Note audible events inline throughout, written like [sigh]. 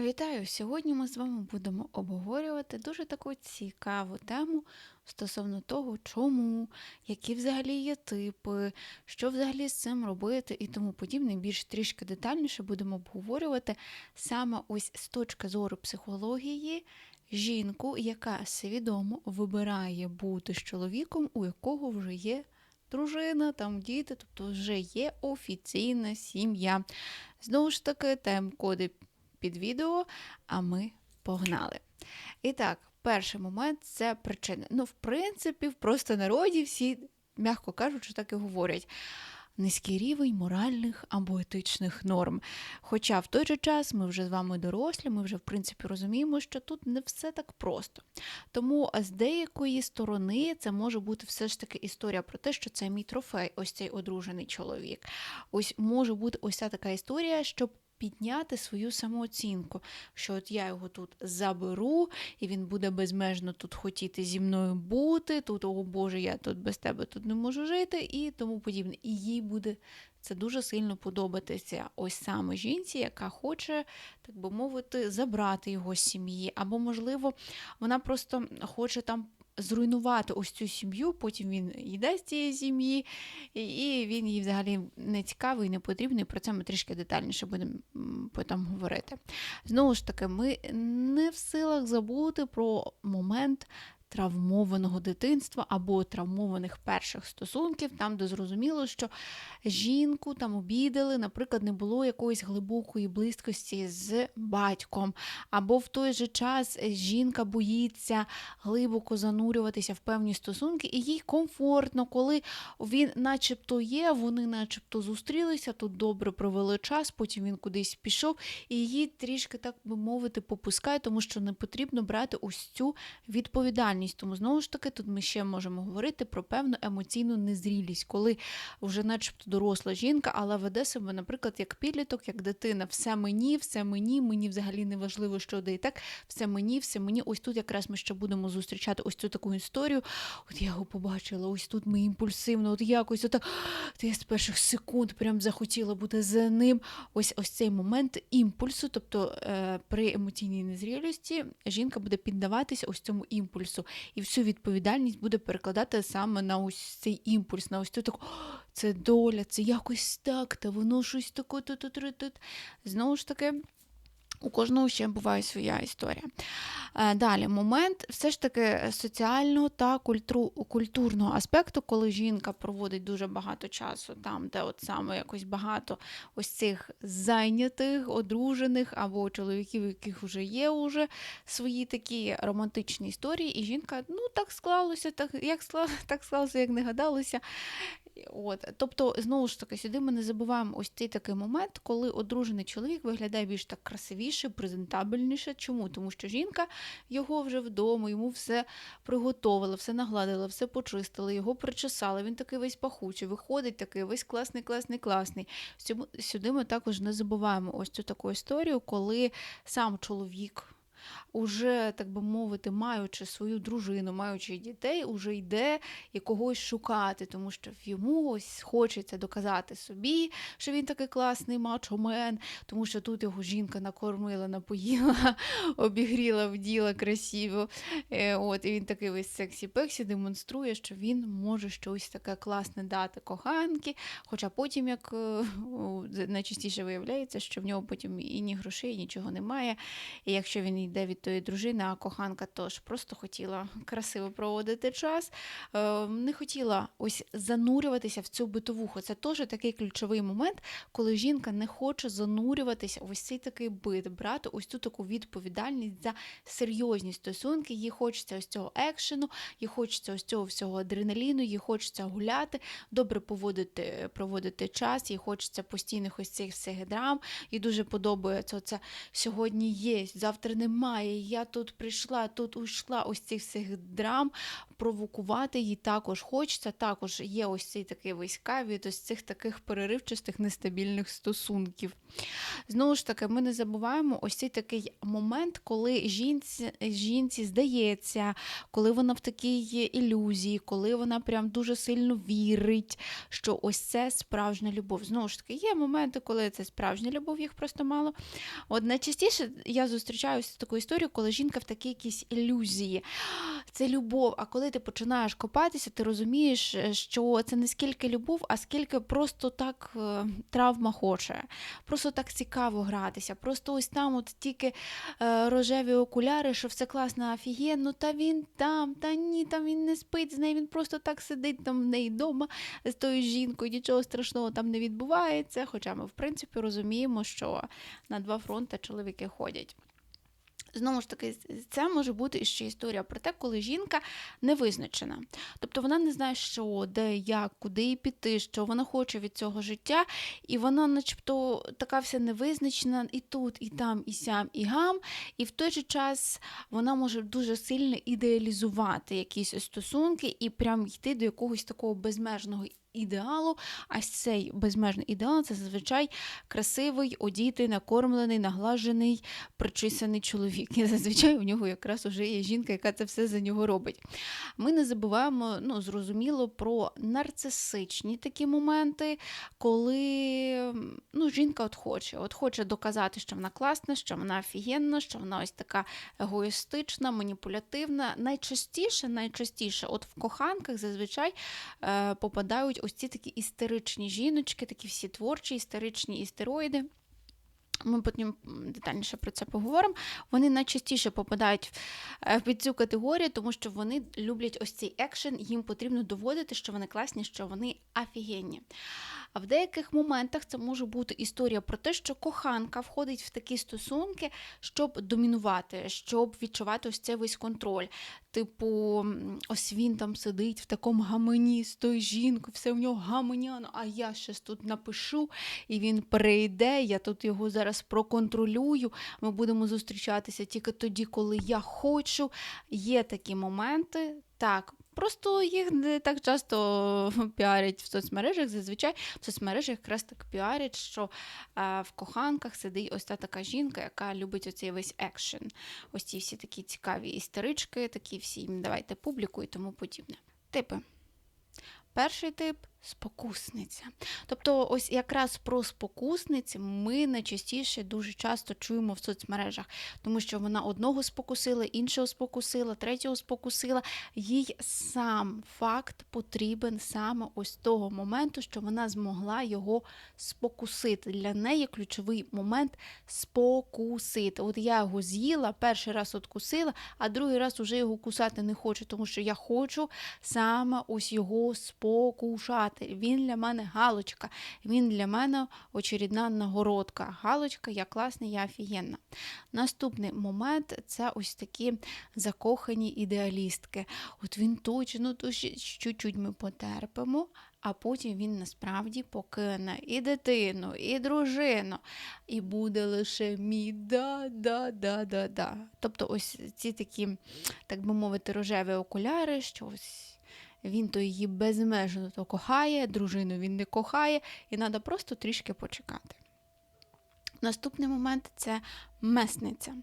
Вітаю! Сьогодні ми з вами будемо обговорювати дуже таку цікаву тему стосовно того, чому, які взагалі є типи, що взагалі з цим робити і тому подібне. Більш трішки детальніше будемо обговорювати саме ось з точки зору психології жінку, яка свідомо вибирає бути з чоловіком, у якого вже є дружина, там діти, тобто вже є офіційна сім'я. Знову ж таки, тайм-коди під відео, а ми погнали. І так, перший момент це причини. Ну, в принципі, в простонароді всі, м'яко кажучи, так і говорять. Низький рівень моральних або етичних норм. Хоча в той же час ми вже з вами дорослі, ми вже в принципі розуміємо, що тут не все так просто. Тому з деякої сторони це може бути все ж таки історія про те, що це мій трофей, ось цей одружений чоловік. Ось може бути ось ця така історія, щоб підняти свою самооцінку, що от я його тут заберу, і він буде безмежно тут хотіти зі мною бути. Тут, о Боже, я тут без тебе тут не можу жити, і тому подібне. І їй буде це дуже сильно подобатися ось саме жінці, яка хоче, так би мовити, забрати його з сім'ї. Або, можливо, вона просто хоче там зруйнувати ось цю сім'ю, потім він йде з цієї сім'ї, і він їй взагалі не цікавий, не потрібний. Про це ми трішки детальніше будемо потім говорити. Знову ж таки, ми не в силах забути про момент травмованого дитинства або травмованих перших стосунків, там, де зрозуміло, що жінку там обідали, наприклад, не було якоїсь глибокої близькості з батьком, або в той же час жінка боїться глибоко занурюватися в певні стосунки, і їй комфортно, коли він, начебто, є, вони, начебто, зустрілися, тут добре провели час, потім він кудись пішов, і її трішки, так би мовити, попускає, тому що не потрібно брати ось цю відповідальність. Тому знову ж таки, тут ми ще можемо говорити про певну емоційну незрілість, коли вже, начебто, доросла жінка, але веде себе, наприклад, як підліток, як дитина. Все мені, все мені, мені взагалі не важливо, що де і так, все мені, все мені. Ось тут якраз ми ще будемо зустрічати ось цю таку історію. От я його побачила, ось тут ми імпульсивно, от якось отак. От я з перших секунд прям захотіла бути за ним. Ось ось цей момент імпульсу, тобто е, при емоційній незрілості жінка буде піддаватися ось цьому імпульсу, і всю відповідальність буде перекладати саме на ось цей імпульс, на ось цю таку це доля, це якось так, та воно щось таке. Знову ж таки. У кожного ще буває своя історія. Е, далі, момент все ж таки соціального та культурного аспекту, коли жінка проводить дуже багато часу там, де от саме якось багато ось цих зайнятих, одружених або чоловіків, яких вже є уже свої такі романтичні історії, і жінка, ну так склалося, так як так склалося, як не гадалося. От, Тобто, знову ж таки, сюди ми не забуваємо ось цей такий момент, коли одружений чоловік виглядає більш так красивіше, презентабельніше. Чому? Тому що жінка його вже вдома, йому все приготовила, все нагладила, все почистила, його причесала. Він такий весь пахучий, виходить такий весь класний, класний, класний. Сюди ми також не забуваємо ось цю таку історію, коли сам чоловік уже, так би мовити, маючи свою дружину, маючи дітей, уже йде і когось шукати, тому що йому ось хочеться доказати собі, що він такий класний мачомен, тому що тут його жінка накормила, напоїла, [laughs] обігріла, вділа красиво. Е, от, І він такий весь сексі-пексі демонструє, що він може щось таке класне дати коханки, хоча потім, як е, [laughs] найчастіше виявляється, що в нього потім і ні грошей, і нічого немає. І якщо він йде від тої дружини, а коханка теж просто хотіла красиво проводити час, е, не хотіла ось занурюватися в цю битовуху. Це теж такий ключовий момент, коли жінка не хоче занурюватися в ось цей такий бит, брати ось цю таку відповідальність за серйозні стосунки. Їй хочеться ось цього екшену, їй хочеться ось цього всього адреналіну, їй хочеться гуляти, добре поводити, проводити час, їй хочеться постійних ось цих всіх драм. Їй дуже подобається це сьогодні є, завтра немає. Я тут прийшла, тут уйшла ось цих всіх драм провокувати їй також хочеться. Також є ось цей такий війська від ось цих таких переривчастих нестабільних стосунків. Знову ж таки, ми не забуваємо ось цей такий момент, коли жінці, жінці здається, коли вона в такій ілюзії, коли вона прям дуже сильно вірить, що ось це справжня любов. Знову ж таки, є моменти, коли це справжня любов, їх просто мало. От найчастіше я зустрічаюся з такою історією, коли жінка в такій якійсь ілюзії. Це любов. А коли ти починаєш копатися, ти розумієш, що це не скільки любов, а скільки просто так е, травма хоче. Просто так цікаво гратися. Просто ось там от тільки е, рожеві окуляри, що все класно, офігенно, та він там, та ні, там він не спить з нею, він просто так сидить там в неї вдома з тою жінкою, нічого страшного там не відбувається. Хоча ми, в принципі, розуміємо, що на два фронти чоловіки ходять. Знову ж таки, це може бути ще історія про те, коли жінка не визначена. Тобто вона не знає, що, де, як, куди піти, що вона хоче від цього життя, і вона, начебто, така вся невизначена і тут, і там, і сям, і гам. І в той же час вона може дуже сильно ідеалізувати якісь стосунки і прям йти до якогось такого безмежного ідеалу, а цей безмежний ідеал це зазвичай красивий, одітий, накормлений, наглажений, причисаний чоловік. І зазвичай у нього якраз уже є жінка, яка це все за нього робить. Ми не забуваємо, ну, зрозуміло, про нарцисичні такі моменти, коли ну, жінка от хоче, от хоче доказати, що вона класна, що вона офігенна, що вона ось така егоїстична, маніпулятивна. Найчастіше, найчастіше, от в коханках зазвичай е, попадають ось ці такі істеричні жіночки, такі всі творчі, істеричні істероїди. Ми потім детальніше про це поговоримо. Вони найчастіше попадають е, під цю категорію, тому що вони люблять ось цей екшен, їм потрібно доводити, що вони класні, що вони офігенні. А в деяких моментах це може бути історія про те, що коханка входить в такі стосунки, щоб домінувати, щоб відчувати ось цей весь контроль. Типу, ось він там сидить в такому гамані з тою жінкою, все в нього гаманяно, а я щось тут напишу, і він перейде, я тут його зараз проконтролюю. Ми будемо зустрічатися тільки тоді, коли я хочу. Є такі моменти. Так, Просто їх не так часто [laughs] піарять в соцмережах. Зазвичай в соцмережах якраз так піарять, що а, в коханках сидить ось та така жінка, яка любить оцей весь екшен. Ось ці всі такі цікаві істерички, такі всі давайте публіку і тому подібне. Типи. Перший тип Спокусниця. Тобто, ось якраз про спокусниці ми найчастіше дуже часто чуємо в соцмережах, тому що вона одного спокусила, іншого спокусила, третього спокусила. Їй сам факт потрібен саме ось того моменту, що вона змогла його спокусити. Для неї ключовий момент спокусити. От я його з'їла, перший раз откусила, а другий раз уже його кусати не хочу, тому що я хочу саме ось його спокушати сказати, він для мене галочка, він для мене очередна нагородка. Галочка, я класна, я офігенна. Наступний момент це ось такі закохані ідеалістки. От він точно чуть-чуть ми потерпимо. А потім він насправді покине і дитину, і дружину, і буде лише мій да-да-да-да-да. Тобто ось ці такі, так би мовити, рожеві окуляри, що ось він то її безмежно то кохає, дружину він не кохає, і треба просто трішки почекати. Наступний момент це месниця.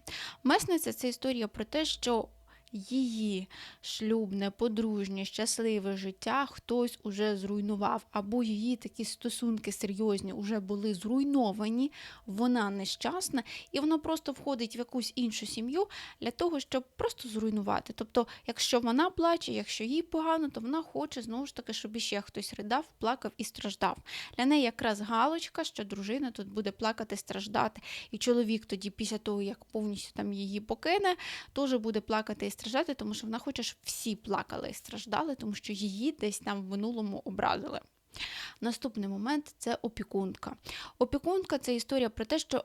Месниця це історія про те, що її шлюбне, подружнє, щасливе життя хтось уже зруйнував, або її такі стосунки серйозні вже були зруйновані, вона нещасна, і вона просто входить в якусь іншу сім'ю для того, щоб просто зруйнувати. Тобто, якщо вона плаче, якщо їй погано, то вона хоче знову ж таки, щоб іще хтось ридав, плакав і страждав. Для неї якраз галочка, що дружина тут буде плакати, страждати. І чоловік тоді, після того, як повністю там її покине, теж буде плакати і страждати, тому що вона хоче, щоб всі плакали і страждали, тому що її десь там в минулому образили. Наступний момент це опікунка. Опікунка це історія про те, що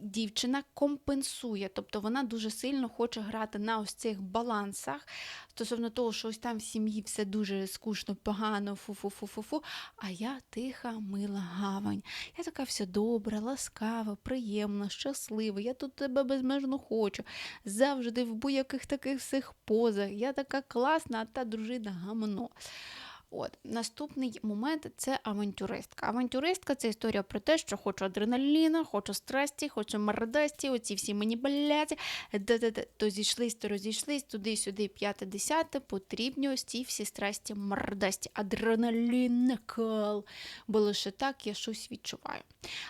дівчина компенсує, тобто вона дуже сильно хоче грати на ось цих балансах стосовно того, що ось там в сім'ї все дуже скучно, погано, фу-фу-фу-фу-фу. А я тиха, мила гавань. Я така вся добра, ласкава, приємна, щаслива. Я тут тебе безмежно хочу. Завжди в будь-яких таких всіх позах. Я така класна, а та дружина гамно. От наступний момент це авантюристка. Авантюристка це історія про те, що хочу адреналіна, хочу страсті, хочу мордасті, оці всі маніпуляції, де-де-де, то зійшлись, то розійшлись, туди-сюди, п'яте, десяте, потрібні ось ці всі страсті мордасті, адреналін, накал. Бо лише так я щось відчуваю.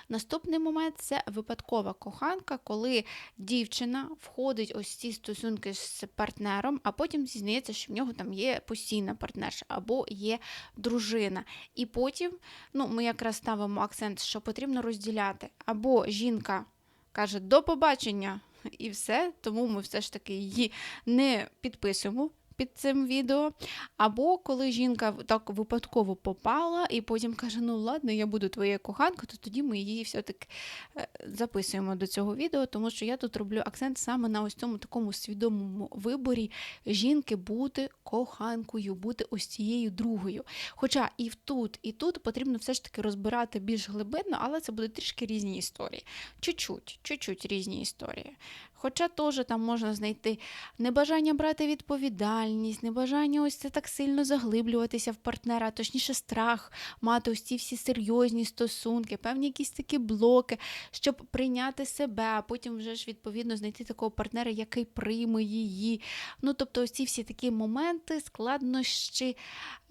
Наступний момент це випадкова коханка, коли дівчина входить ось ці стосунки з партнером, а потім зізнається, що в нього там є постійна партнерша або є дружина. І потім ну, ми якраз ставимо акцент, що потрібно розділяти. Або жінка каже до побачення, і все, тому ми все ж таки її не підписуємо під цим відео. Або коли жінка так випадково попала і потім каже: Ну ладно, я буду твоєю коханкою, то тоді ми її все-таки е, записуємо до цього відео, тому що я тут роблю акцент саме на ось цьому такому свідомому виборі жінки бути коханкою, бути ось цією другою. Хоча і тут, і тут потрібно все ж таки розбирати більш глибинно, але це будуть трішки різні історії. Чуть-чуть, чуть-чуть різні історії. Хоча теж там можна знайти небажання брати відповідальність, небажання ось це так сильно заглиблюватися в партнера, точніше страх мати ось ці всі серйозні стосунки, певні якісь такі блоки, щоб прийняти себе, а потім вже ж відповідно знайти такого партнера, який прийме її. Ну, тобто, ось ці всі такі моменти, складнощі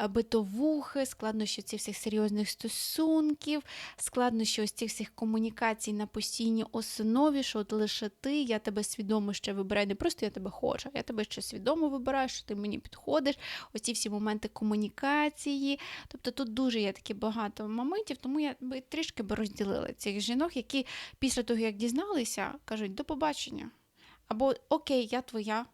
е, битовухи, складнощі цих всіх серйозних стосунків, складнощі ось цих всіх комунікацій на постійній основі, що от лише ти, я тебе свідомо ще вибираю, не просто я тебе хочу, я тебе ще свідомо вибираю, що ти мені підходиш. Ось ці всі моменти комунікації. Тобто тут дуже є такі багато моментів, тому я би трішки би розділила цих жінок, які після того, як дізналися, кажуть до побачення. Або Окей, я твоя.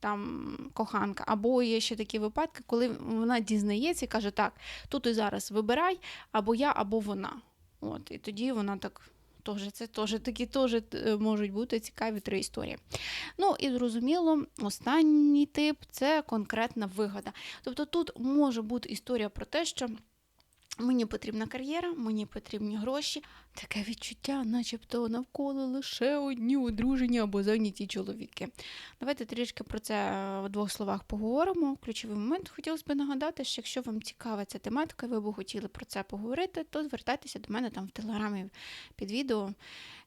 Там коханка, або є ще такі випадки, коли вона дізнається і каже, так, тут і зараз вибирай, або я, або вона. От, І тоді вона так Тож це теж такі теж е, можуть бути цікаві три історії. Ну і зрозуміло, останній тип це конкретна вигода. Тобто тут може бути історія про те, що. Мені потрібна кар'єра, мені потрібні гроші. Таке відчуття, начебто навколо лише одні одружені або зайняті чоловіки. Давайте трішки про це в двох словах поговоримо. Ключовий момент хотілося б нагадати, що якщо вам цікава ця тематика, ви б хотіли про це поговорити, то звертайтеся до мене там в телеграмі під відео,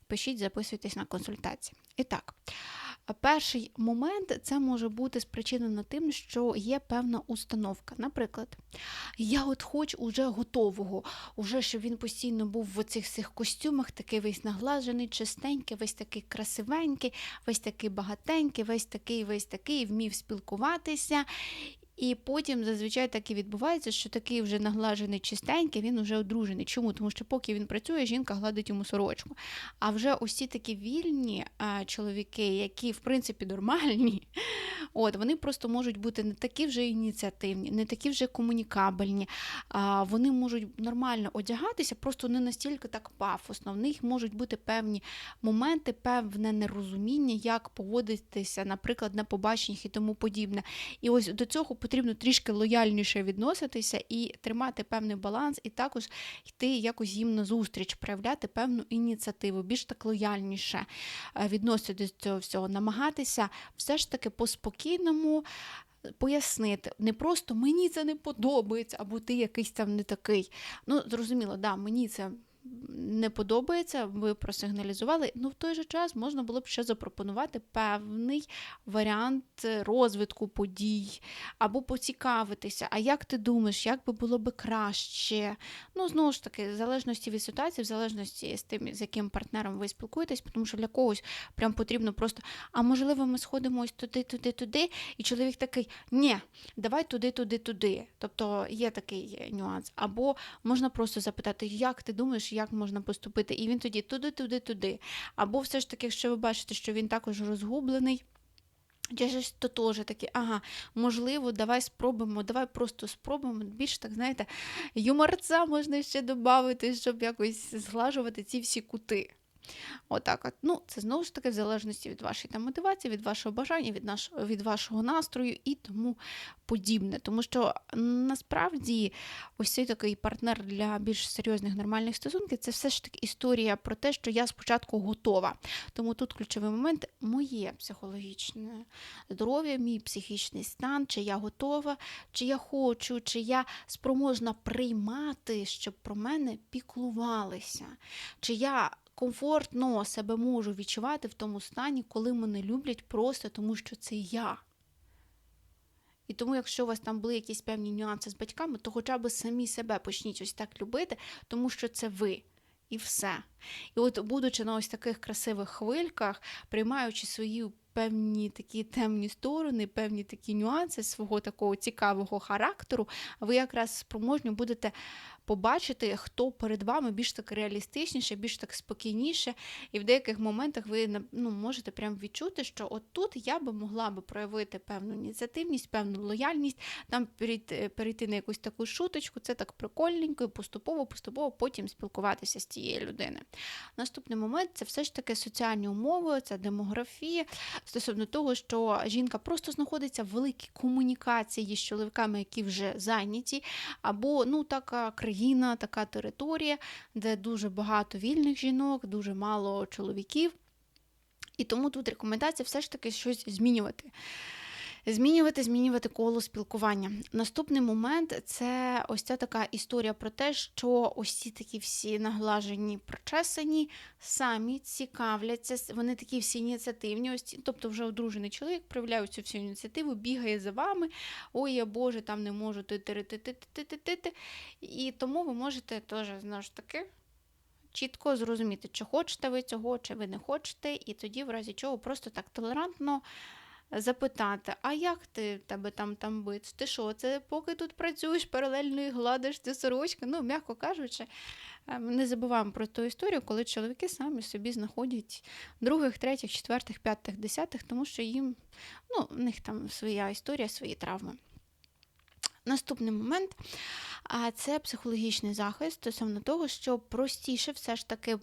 пишіть, записуйтесь на консультації. І так. Перший момент це може бути спричинено тим, що є певна установка. Наприклад, я от хочу уже готового, уже щоб він постійно був в цих всіх костюмах, такий весь наглажений, чистенький, весь такий красивенький, весь такий багатенький, весь такий, весь такий, вмів спілкуватися. І потім зазвичай так і відбувається, що такий вже наглажений чистенький, він вже одружений. Чому? Тому що поки він працює, жінка гладить йому сорочку. А вже усі такі вільні чоловіки, які в принципі нормальні, от вони просто можуть бути не такі вже ініціативні, не такі вже комунікабельні. А, Вони можуть нормально одягатися, просто не настільки так пафосно. В них можуть бути певні моменти, певне нерозуміння, як поводитися, наприклад, на побаченнях і тому подібне. І ось до цього потрібно трішки лояльніше відноситися і тримати певний баланс, і також йти якось їм на зустріч, проявляти певну ініціативу, більш так лояльніше е, відноситися до цього всього, намагатися все ж таки по-спокійному. Е, пояснити, не просто мені це не подобається, або ти якийсь там не такий. Ну, зрозуміло, да, мені це не подобається, ви просигналізували. Ну, в той же час можна було б ще запропонувати певний варіант розвитку подій, або поцікавитися, а як ти думаєш, як би було б краще? Ну, знову ж таки, в залежності від ситуації, в залежності з тим, з яким партнером ви спілкуєтесь, тому що для когось прям потрібно просто, а можливо, ми сходимо ось туди, туди, туди, і чоловік такий, ні, давай туди, туди, туди. Тобто є такий нюанс. Або можна просто запитати, як ти думаєш, як можна поступити, і він тоді туди, туди, туди. Або все ж таки, якщо ви бачите, що він також розгублений. То теж таке, ага, можливо, давай спробуємо, давай просто спробуємо. Більше так, знаєте, юморця можна ще додати, щоб якось зглажувати ці всі кути. Отак от. Ну, це знову ж таки в залежності від вашої там, мотивації, від вашого бажання, від наш, від вашого настрою і тому подібне. Тому що насправді ось цей такий партнер для більш серйозних нормальних стосунків це все ж таки історія про те, що я спочатку готова. Тому тут ключовий момент моє психологічне здоров'я, мій психічний стан, чи я готова, чи я хочу, чи я спроможна приймати, щоб про мене піклувалися. Чи я комфортно себе можу відчувати в тому стані, коли мене люблять просто тому, що це я. І тому, якщо у вас там були якісь певні нюанси з батьками, то хоча б самі себе почніть ось так любити, тому що це ви. І все. І от, будучи на ось таких красивих хвильках, приймаючи свої певні такі темні сторони, певні такі нюанси свого такого цікавого характеру, ви якраз спроможні будете побачити, хто перед вами більш так реалістичніше, більш так спокійніше, і в деяких моментах ви ну, можете прям відчути, що от тут я би могла би проявити певну ініціативність, певну лояльність, там перейти, перейти на якусь таку шуточку, це так прикольненько, і поступово, поступово потім спілкуватися з тією людиною. Наступний момент це все ж таки соціальні умови, це демографія стосовно того, що жінка просто знаходиться в великій комунікації з чоловіками, які вже зайняті, або ну така країна, така територія, де дуже багато вільних жінок, дуже мало чоловіків. І тому тут рекомендація все ж таки щось змінювати. Змінювати, змінювати коло спілкування. Наступний момент це ось ця така історія про те, що ось ці такі всі наглажені, прочесані, самі цікавляться, вони такі всі ініціативні, ось тобто вже одружений чоловік проявляє цю всю ініціативу, бігає за вами. Ой, я Боже, там не можу ти ти ти ти ти ти ти ти І тому ви можете теж знову ж таки. Чітко зрозуміти, чи хочете ви цього, чи ви не хочете, і тоді, в разі чого, просто так толерантно запитати, а як ти тебе там там бить? Ти що, це поки тут працюєш, паралельно і гладиш цю сорочку? Ну, м'яко кажучи, е, не забуваємо про ту історію, коли чоловіки самі собі знаходять других, третіх, четвертих, п'ятих, десятих, тому що їм, ну, в них там своя історія, свої травми. Наступний момент це психологічний захист стосовно того, що простіше все ж таки,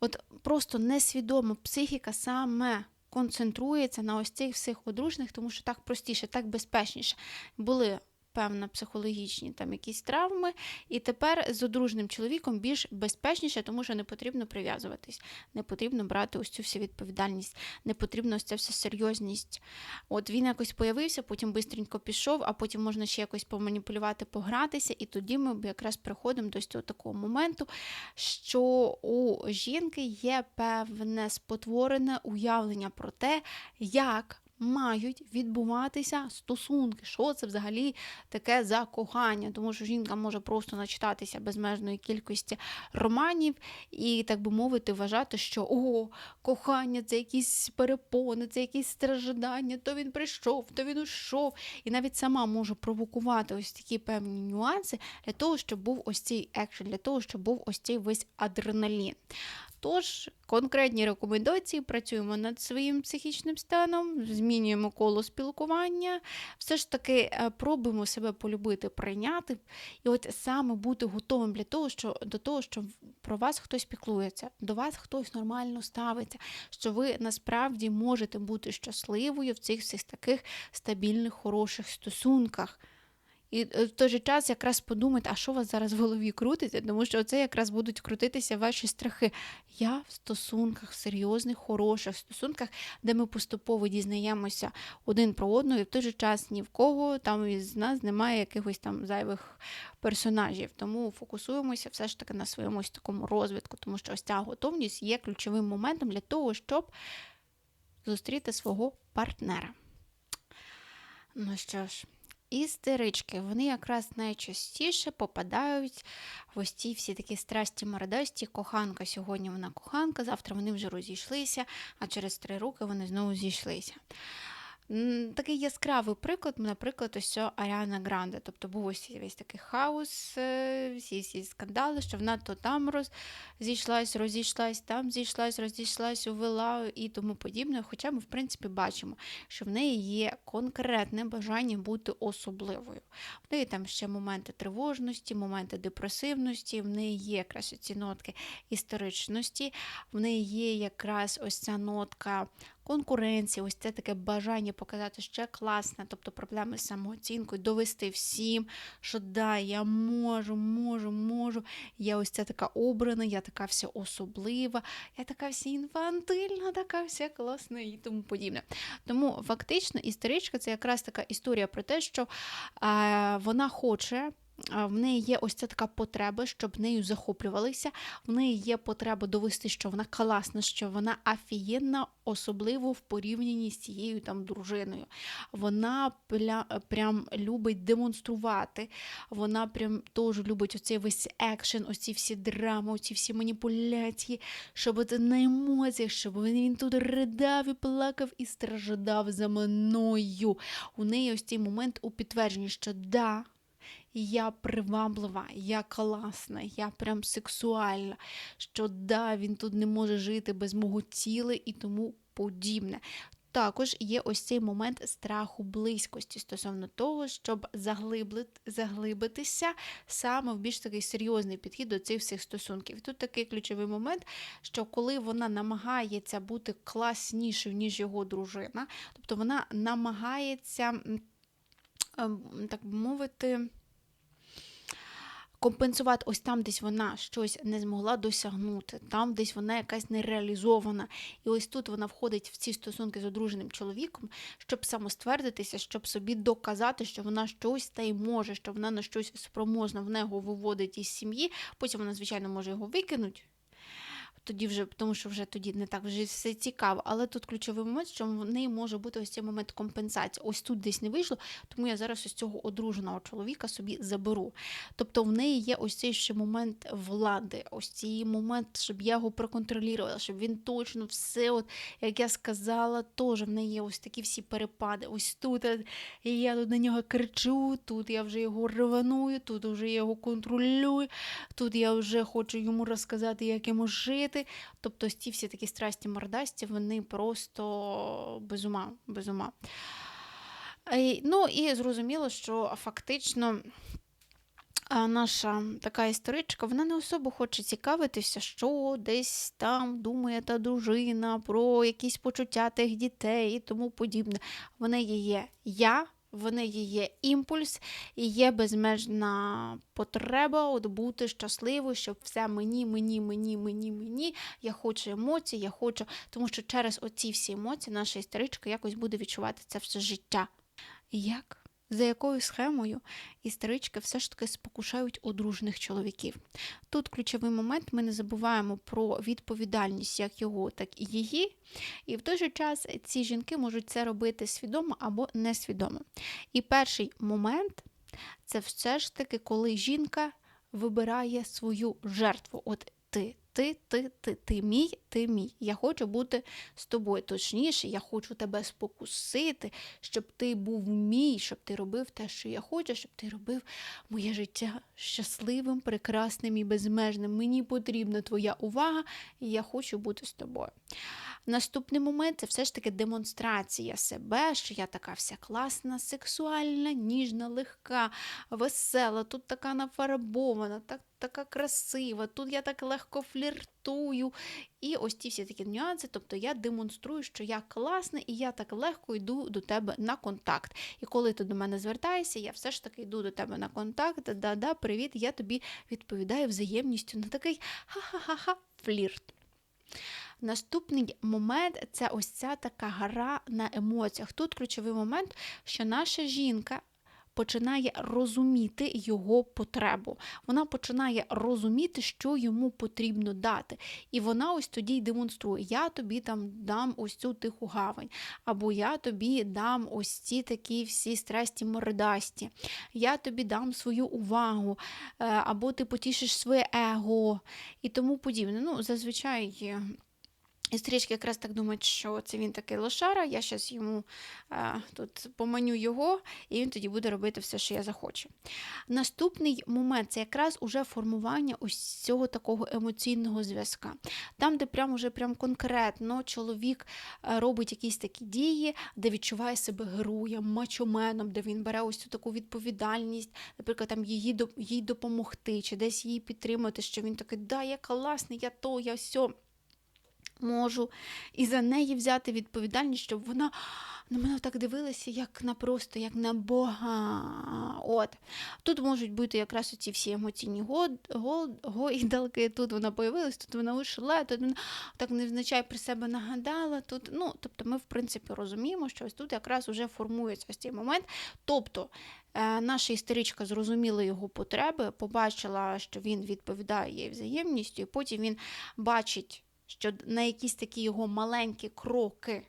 от просто несвідомо психіка саме концентрується на ось цих всіх одружних, тому що так простіше, так безпечніше. Були певно, психологічні там якісь травми, і тепер з одружним чоловіком більш безпечніше, тому що не потрібно прив'язуватись, не потрібно брати ось цю всю відповідальність, не потрібна ось ця вся серйозність. От він якось появився, потім бистренько пішов, а потім можна ще якось поманіпулювати, погратися, і тоді ми якраз приходимо до цього такого моменту, що у жінки є певне спотворене уявлення про те, як мають відбуватися стосунки. Що це взагалі таке за кохання? Тому що жінка може просто начитатися безмежної кількості романів і, так би мовити, вважати, що о, кохання це якісь перепони, це якісь страждання, то він прийшов, то він ушов. І навіть сама може провокувати ось такі певні нюанси для того, щоб був ось цей екшен, для того, щоб був ось цей весь адреналін. Тож, конкретні рекомендації, працюємо над своїм психічним станом, змінюємо коло спілкування, все ж таки е, пробуємо себе полюбити, прийняти, і от саме бути готовим для того, що до того, що про вас хтось піклується, до вас хтось нормально ставиться, що ви насправді можете бути щасливою в цих всіх таких стабільних, хороших стосунках. І е, в той же час якраз подумати, а що у вас зараз в голові крутиться, тому що це якраз будуть крутитися ваші страхи. Я в стосунках, серйозних, хороших стосунках, де ми поступово дізнаємося один про одного, і в той же час ні в кого там із нас немає якихось там зайвих персонажів. Тому фокусуємося все ж таки на своєму ось такому розвитку, тому що ось ця готовність є ключовим моментом для того, щоб зустріти свого партнера. Ну що ж. Істерички, вони якраз найчастіше попадають в ось ці всі такі страсті мородості. Коханка сьогодні вона коханка, завтра вони вже розійшлися, а через три роки вони знову зійшлися. Такий яскравий приклад, наприклад, ось Аріана Гранде. Тобто був ось весь такий хаос, е, всі ці скандали, що вона то там роз... зійшлась, розійшлась, там зійшлась, розійшлась, увела і тому подібне. Хоча ми, в принципі, бачимо, що в неї є конкретне бажання бути особливою. В неї там ще моменти тривожності, моменти депресивності, в неї є якраз ці нотки історичності, в неї є якраз ось ця нотка конкуренції, ось це таке бажання показати, я класна, тобто проблеми з самооцінкою, довести всім, що да, я можу, можу, можу. Я ось ця така обрана, я така вся особлива, я така вся інфантильна, така вся класна і тому подібне. Тому фактично історичка це якраз така історія про те, що е, вона хоче в неї є ось ця така потреба, щоб нею захоплювалися. В неї є потреба довести, що вона класна, що вона афієнна, особливо в порівнянні з цією там дружиною. Вона пля, прям любить демонструвати. Вона прям теж любить оцей весь екшен, оці всі драми, оці всі маніпуляції, щоб це на емоціях, щоб він тут ридав і плакав і страждав за мною. У неї ось цей момент у підтвердженні, що да я приваблива, я класна, я прям сексуальна, що да, він тут не може жити без мого тіла і тому подібне. Також є ось цей момент страху близькості стосовно того, щоб заглибитися саме в більш такий серйозний підхід до цих всіх стосунків. Тут такий ключовий момент, що коли вона намагається бути класнішою, ніж його дружина, тобто вона намагається, ем, так би мовити, компенсувати ось там, десь вона щось не змогла досягнути, там десь вона якась нереалізована. І ось тут вона входить в ці стосунки з одруженим чоловіком, щоб самоствердитися, щоб собі доказати, що вона щось та й може, що вона на щось спроможна, в нього виводить із сім'ї. Потім вона, звичайно, може його викинути тоді вже, тому що вже тоді не так вже все цікаво. Але тут ключовий момент, що в неї може бути ось цей момент компенсації. Ось тут десь не вийшло, тому я зараз ось цього одруженого чоловіка собі заберу. Тобто в неї є ось цей ще момент влади, ось цей момент, щоб я його проконтролювала, щоб він точно все, от, як я сказала, теж в неї є ось такі всі перепади. Ось тут е, я тут на нього кричу, тут я вже його реваную, тут вже я його контролюю, тут я вже хочу йому розказати, як йому жити робити. Тобто ті всі такі страсті мордасті, вони просто без ума. без ума. Ну і зрозуміло, що фактично. Наша така історичка, вона не особо хоче цікавитися, що десь там думає та дружина про якісь почуття тих дітей і тому подібне. В неї є я, в неї є імпульс і є безмежна потреба от бути щасливою, щоб все мені, мені, мені, мені, мені. Я хочу емоцій, я хочу, тому що через оці всі емоції наша історичка якось буде відчувати це все життя. Як? За якою схемою історички все ж таки спокушають одружених чоловіків. Тут ключовий момент ми не забуваємо про відповідальність як його, так і її. І в той же час ці жінки можуть це робити свідомо або несвідомо. І перший момент це все ж таки, коли жінка вибирає свою жертву. От ти ти, ти, ти, ти мій, ти мій. Я хочу бути з тобою. Точніше, я хочу тебе спокусити, щоб ти був мій, щоб ти робив те, що я хочу, щоб ти робив моє життя щасливим, прекрасним і безмежним. Мені потрібна твоя увага, і я хочу бути з тобою. Наступний момент це все ж таки демонстрація себе, що я така вся класна, сексуальна, ніжна, легка, весела, тут така нафарбована, так, така красива, тут я так легко фліртую. І ось ті всі такі нюанси. Тобто я демонструю, що я класна і я так легко йду до тебе на контакт. І коли ти до мене звертаєшся, я все ж таки йду до тебе на контакт, да-да, привіт, я тобі відповідаю взаємністю на такий ха-ха-ха флірт. Наступний момент це ось ця така гра на емоціях. Тут ключовий момент, що наша жінка. Починає розуміти його потребу. Вона починає розуміти, що йому потрібно дати. І вона ось тоді й демонструє: я тобі там дам ось цю тиху гавань, або я тобі дам ось ці такі всі стресті мордасті, я тобі дам свою увагу, е, або ти потішиш своє его і тому подібне. Ну, зазвичай І стрічки якраз так думають, що це він такий лошара, я зараз йому а, тут поманю його, і він тоді буде робити все, що я захочу. Наступний момент це якраз уже формування ось цього такого емоційного зв'язка. Там, де прям уже прям конкретно чоловік е, робить якісь такі дії, де відчуває себе героєм, мачоменом, де він бере ось цю таку відповідальність, наприклад, там її, їй допомогти, чи десь її підтримати, що він такий, да, я класний, я то, я сьо можу і за неї взяти відповідальність, щоб вона на мене так дивилася, як на просто, як на Бога. От. Тут можуть бути якраз ці всі емоційні гойдалки, тут вона появилась, тут вона ушла, тут вона так невзначай при себе нагадала. Тут, ну, Тобто ми, в принципі, розуміємо, що ось тут якраз вже формується ось цей момент. Тобто е, наша історичка зрозуміла його потреби, побачила, що він відповідає їй взаємністю, і потім він бачить що на якісь такі його маленькі кроки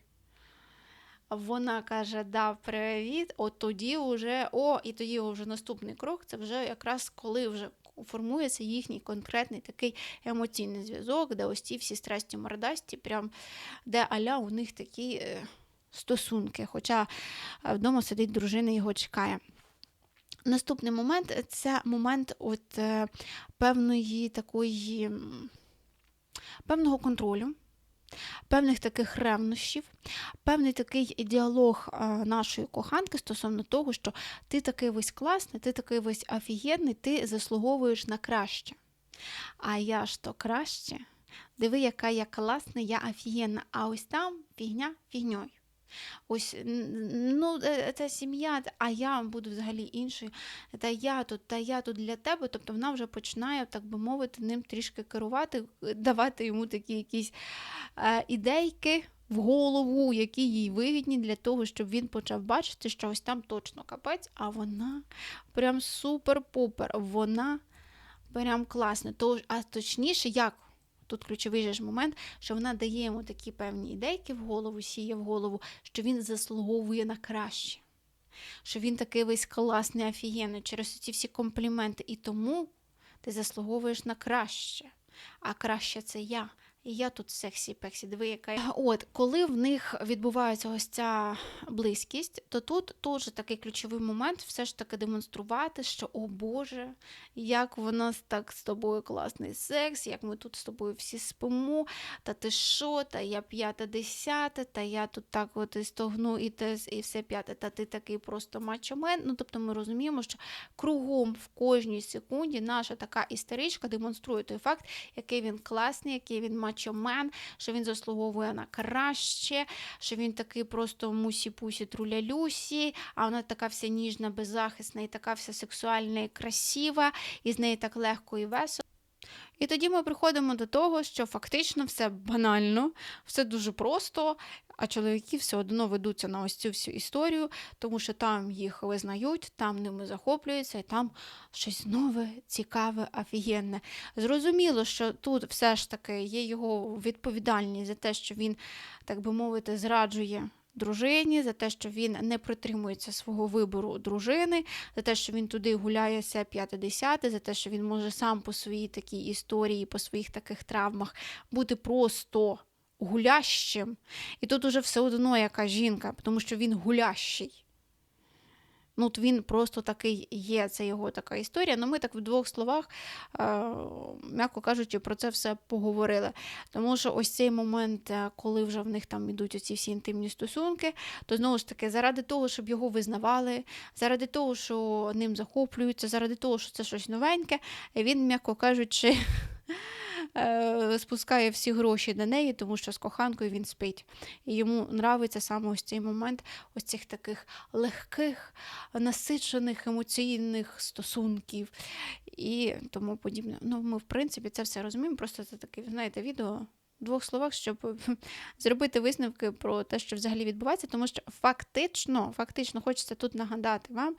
вона каже, дав привіт, от тоді вже, о, і тоді вже наступний крок це вже якраз коли вже формується їхній конкретний такий емоційний зв'язок, де ось ці всі страсті мордасті, прям де аля у них такі е, стосунки. Хоча е, вдома сидить дружина і його чекає. Наступний момент це момент от е, певної такої певного контролю, певних таких ревнощів, певний такий діалог нашої коханки стосовно того, що ти такий весь класний, ти такий весь офігенний, ти заслуговуєш на краще. А я ж то краще. Диви, яка я класна, я офігенна, а ось там фігня фігньою. Ось ну, е, це сім'я, а я буду взагалі іншою. Та я тут, та я тут для тебе. Тобто вона вже починає, так би мовити, ним трішки керувати, давати йому такі якісь е, ідейки в голову, які їй вигідні для того, щоб він почав бачити, що ось там точно капець, а вона прям супер-пупер. Вона прям класна. То, а точніше, як? Тут ключовий ж момент, що вона дає йому такі певні ідейки в голову, сіє в голову, що він заслуговує на краще, що він такий весь класний, офігенний через ці всі компліменти. І тому ти заслуговуєш на краще. А краще це я. І я тут сексі пексі, диви. От, коли в них відбувається ось ця близькість, то тут теж такий ключовий момент все ж таки демонструвати, що, о Боже, як в нас так з тобою класний секс, як ми тут з тобою всі спимо, та ти що, та я п'яте, десяте, та я тут так от і стогну, і те, і все п'яте, та ти такий просто мачомен. Ну, тобто ми розуміємо, що кругом в кожній секунді наша така істеричка демонструє той факт, який він класний, який він мачомен, мачомен, що він заслуговує на краще, що він такий просто мусі-пусі труля-люсі, а вона така вся ніжна, беззахисна і така вся сексуальна і красива, і з неї так легко і весело. І тоді ми приходимо до того, що фактично все банально, все дуже просто, а чоловіки все одно ведуться на ось цю всю історію, тому що там їх визнають, там ними захоплюються, і там щось нове, цікаве, офігенне. Зрозуміло, що тут все ж таки є його відповідальність за те, що він, так би мовити, зраджує дружині, за те, що він не притримується свого вибору дружини, за те, що він туди гуляє п'яте-десяте, за те, що він може сам по своїй такій історії, по своїх таких травмах бути просто гулящим. І тут уже все одно яка жінка, тому що він гулящий. Ну, от Він просто такий є, це його така історія. Ну, ми так в двох словах, е, м'яко кажучи, про це все поговорили. Тому що ось цей момент, е, коли вже в них там ідуть оці всі інтимні стосунки, то знову ж таки, заради того, щоб його визнавали, заради того, що ним захоплюються, заради того, що це щось новеньке, він, м'яко кажучи, [laughs] спускає всі гроші на неї, тому що з коханкою він спить. І йому нравиться саме ось цей момент ось цих таких легких, насичених емоційних стосунків і тому подібне. Ну, Ми, в принципі, це все розуміємо. Просто це таке, знаєте, відео. В двох словах, щоб [laughs] зробити висновки про те, що взагалі відбувається, тому що фактично, фактично хочеться тут нагадати вам,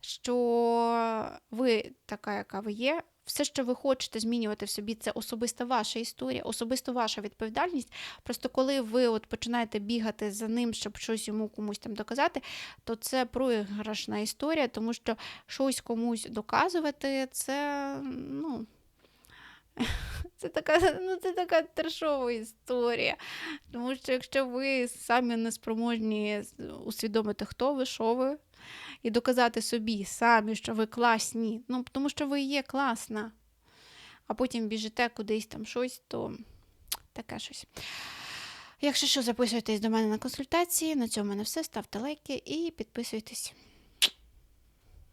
що ви така, яка ви є, все, що ви хочете змінювати в собі, це особиста ваша історія, особисто ваша відповідальність. Просто коли ви от починаєте бігати за ним, щоб щось йому комусь там доказати, то це проіграшна історія, тому що щось комусь доказувати, це, ну. [laughs] Це така, ну, це така трешова історія. Тому що якщо ви самі не спроможні усвідомити, хто ви, що ви, і доказати собі самі, що ви класні, ну тому що ви є класна, а потім біжите кудись там щось, то таке щось. Якщо що, записуйтесь до мене на консультації. На цьому в все. Ставте лайки і підписуйтесь.